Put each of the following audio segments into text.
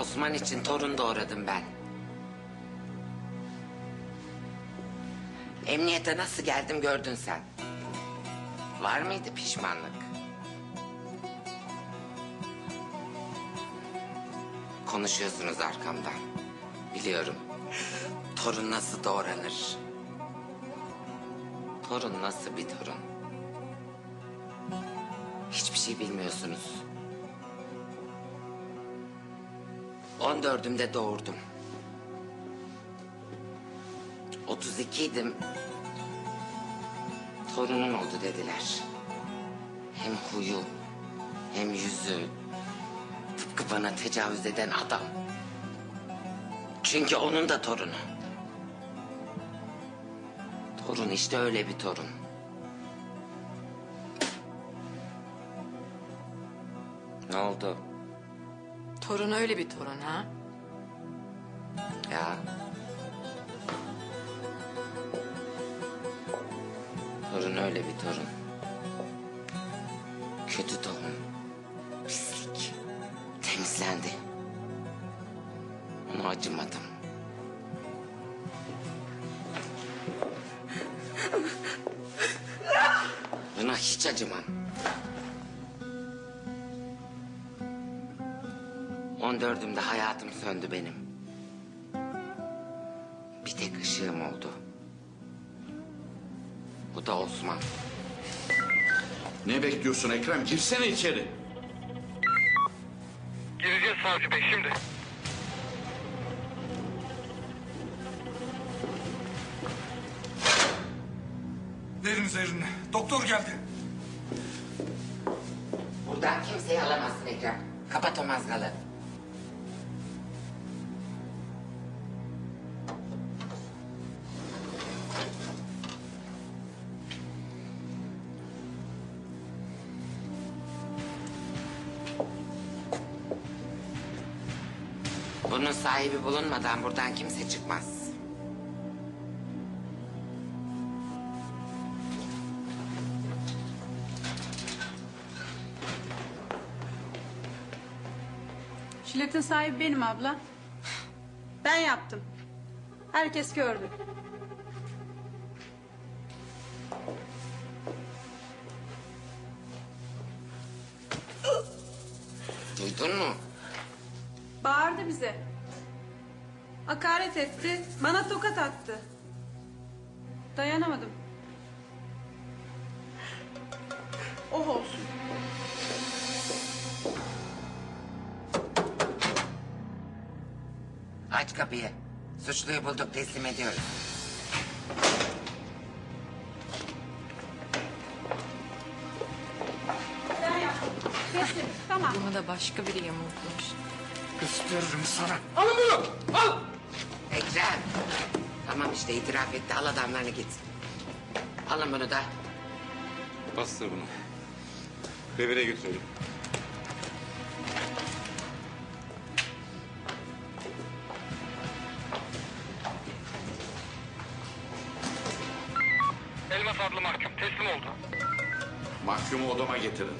Osman için torun doğradım ben. Emniyete nasıl geldim gördün sen. Var mıydı pişmanlık? Konuşuyorsunuz arkamdan. Biliyorum. Torun nasıl doğranır? Torun nasıl bir torun? Hiçbir şey bilmiyorsunuz. 14'ümde doğurdum. 32 idim. Torunun oldu dediler. Hem huyu hem yüzü tıpkı bana tecavüz eden adam. Çünkü onun da torunu. Torun işte öyle bir torun. Ne oldu? Torun öyle bir torun ha? Ya. Torun öyle bir torun. Kötü tohum. Pislik. Temizlendi. Ona acımadım. Buna hiç acımam. On dördümde hayatım söndü benim. Bir tek ışığım oldu. Bu da Osman. Ne bekliyorsun Ekrem? Girsene içeri. Gireceğiz savcı bey şimdi. Verin zehrini. Doktor geldi. Buradan kimseyi alamazsın Ekrem. Kapat o mazgalı. Bunun sahibi bulunmadan buradan kimse çıkmaz. Jiletin sahibi benim abla. Ben yaptım. Herkes gördü. Duydun mu? Bize. Hakaret etti. Bana tokat attı. Dayanamadım. Oh olsun. Aç kapıyı. Suçluyu bulduk teslim ediyoruz. Ben yaptım. Teslim. Tamam. Bunu da başka biri yamultmuş. Gösteririm sana. Alın bunu. Al. Ekrem. Tamam işte itiraf etti. Al adamlarını git. Alın bunu da. Bastır bunu. Revire götürelim. Elmas adlı mahkum teslim oldu. Mahkumu odama getirin.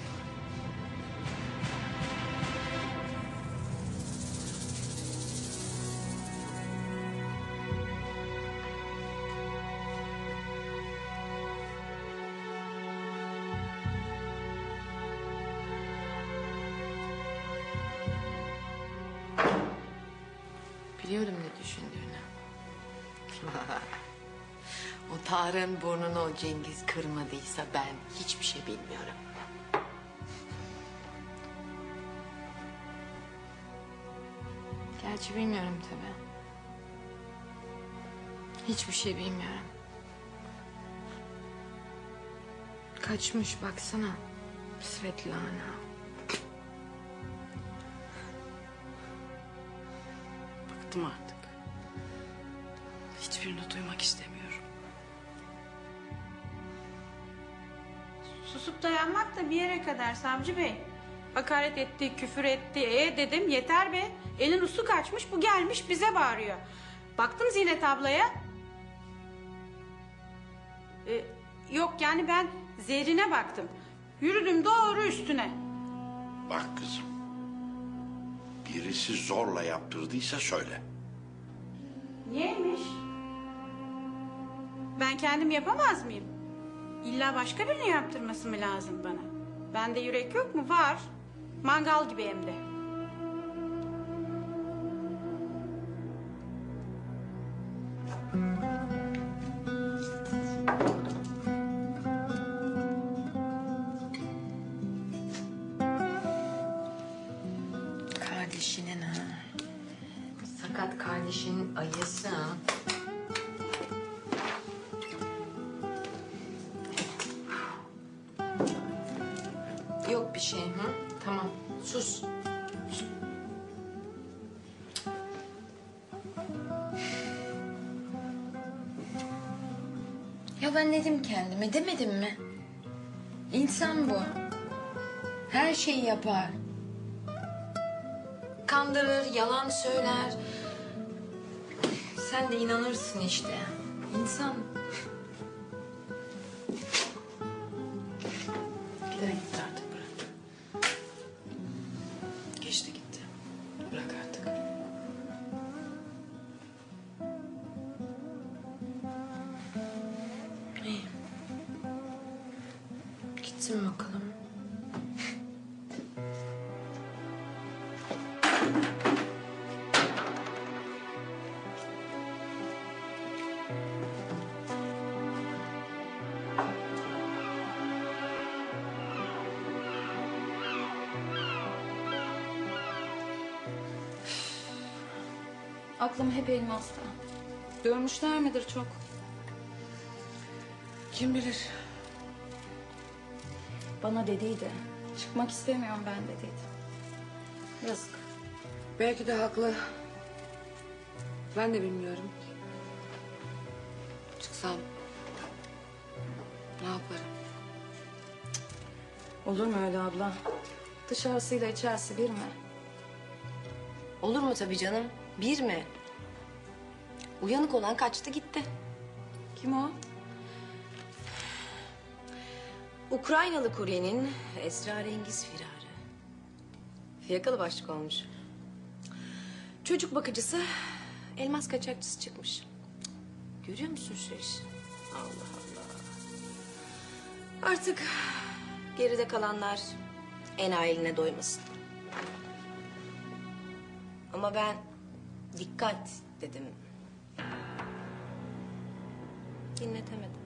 Biliyorum ne düşündüğünü. o Tarık'ın burnunu o Cengiz kırmadıysa ben hiçbir şey bilmiyorum. Gerçi bilmiyorum tabii. Hiçbir şey bilmiyorum. Kaçmış baksana. Svetlana. Bıktım artık. Hiçbirini duymak istemiyorum. Susup dayanmak da bir yere kadar savcı bey. Hakaret etti, küfür etti. E dedim yeter be. Elin usu kaçmış bu gelmiş bize bağırıyor. Baktım Zinet ablaya. E, yok yani ben Zerrin'e baktım. Yürüdüm doğru üstüne. Bak kızım. Birisi zorla yaptırdıysa söyle. Niyeymiş? Ben kendim yapamaz mıyım? İlla başka birinin yaptırması mı lazım bana? Bende yürek yok mu? Var. Mangal gibi hem de. Sakat kardeşinin ayısı. Yok bir şey ha. Tamam sus. Ya ben dedim kendime demedim mi? İnsan bu. Her şeyi yapar. Kandırır, yalan söyler. Sen de inanırsın işte. İnsan. Gider gitti artık bırak. Geçti gitti. Bırak artık. İyi. Gitsin bakalım. Aklım hep elmasta. Görmüşler midir çok? Kim bilir? Bana dediydi. Çıkmak istemiyorum ben dediydi. Yazık. Belki de haklı. Ben de bilmiyorum. Çıksam ne yaparım? Olur mu öyle abla? Dışarısıyla içerisi bir mi? Olur mu tabii canım? Bir mi? Uyanık olan kaçtı gitti. Kim o? Ukraynalı kuryenin esrarengiz firarı. Fiyakalı başlık olmuş. Çocuk bakıcısı, elmas kaçakçısı çıkmış. Görüyor musun şu işi? Allah Allah. Artık geride kalanlar en ailine doymasın. Ama ben dikkat dedim. Dinletemedim.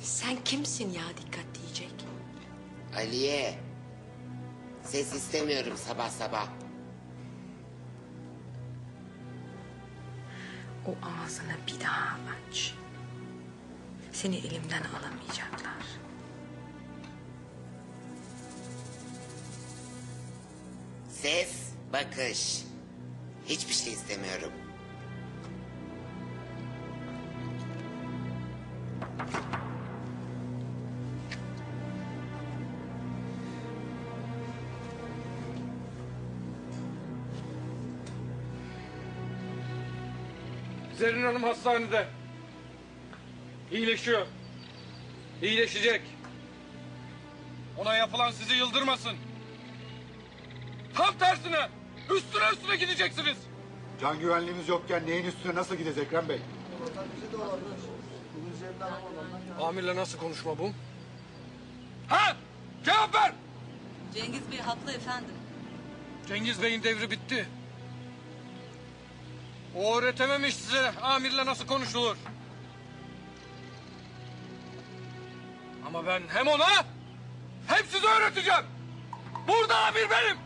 Sen kimsin ya dikkat diyecek? Aliye. Ses istemiyorum sabah sabah. O ağzını bir daha aç. Seni elimden alamayacaklar. Ses, bakış. Hiçbir şey istemiyorum. Zerrin Hanım hastanede. İyileşiyor. İyileşecek. Ona yapılan sizi yıldırmasın. Tam tersine üstüne üstüne gideceksiniz. Can güvenliğimiz yokken neyin üstüne nasıl gideceğiz Ekrem Bey? Amirle nasıl konuşma bu? Ha? Cevap ver. Cengiz Bey haklı efendim. Cengiz Bey'in devri bitti. O öğretememiş size amirle nasıl konuşulur. Ama ben hem ona hem size öğreteceğim. Burada amir benim.